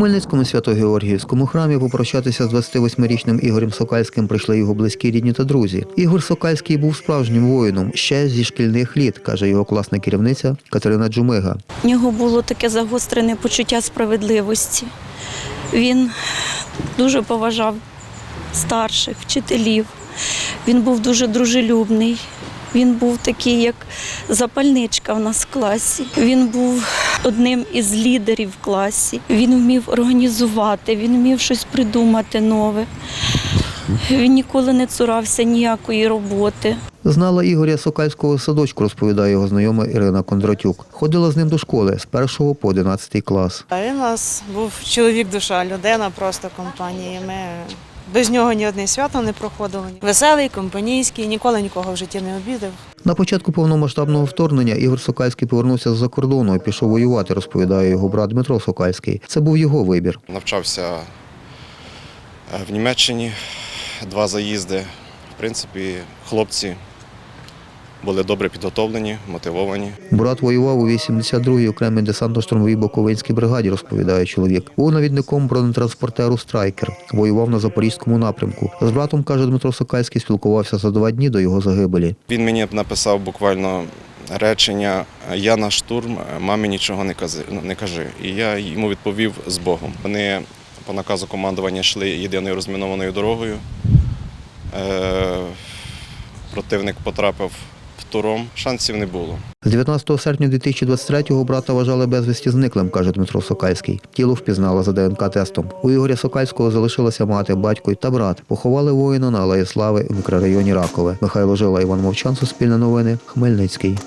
Хмельницькому Свято-Георгіївському храмі попрощатися з 28-річним Ігорем Сокальським прийшли його близькі рідні та друзі. Ігор Сокальський був справжнім воїном ще зі шкільних літ, каже його класна керівниця Катерина Джумига. У нього було таке загострене почуття справедливості. Він дуже поважав старших, вчителів. Він був дуже дружелюбний. Він був такий, як запальничка в нас в класі. Він був одним із лідерів в класі. Він вмів організувати, він вмів щось придумати нове. Він ніколи не цурався ніякої роботи. Знала Ігоря Сокальського садочку, розповідає його знайома Ірина Кондратюк. Ходила з ним до школи з 1 по 11 клас. Він у нас був чоловік душа, людина просто компанії. Ми без нього ні одне свято не проходило. Веселий, компанійський, ніколи нікого в житті не обідав. На початку повномасштабного вторгнення Ігор Сокальський повернувся з-за кордону і пішов воювати, розповідає його брат Дмитро Сокальський. Це був його вибір. Навчався е, в Німеччині два заїзди. В принципі, хлопці були добре підготовлені, мотивовані. Брат воював у 82-й окремій десантно-штурмовій Буковинській бригаді, розповідає чоловік. Був навідником бронетранспортеру Страйкер. Воював на запорізькому напрямку. З братом, каже Дмитро Сокальський, спілкувався за два дні до його загибелі. Він мені написав буквально речення Я на штурм, мамі нічого не кажи. Не кажи. І я йому відповів з Богом. Вони по наказу командування йшли єдиною розмінованою дорогою. Е, противник потрапив туром, шансів не було. З 19 серпня 2023-го брата вважали безвісті зниклим, каже Дмитро Сокальський. Тіло впізнала за ДНК-тестом. У Ігоря Сокальського залишилася мати, батько та брат. Поховали воїна на Алеї Слави в мікрорайоні Ракове. Михайло Жила, Іван Мовчан, Суспільне новини, Хмельницький.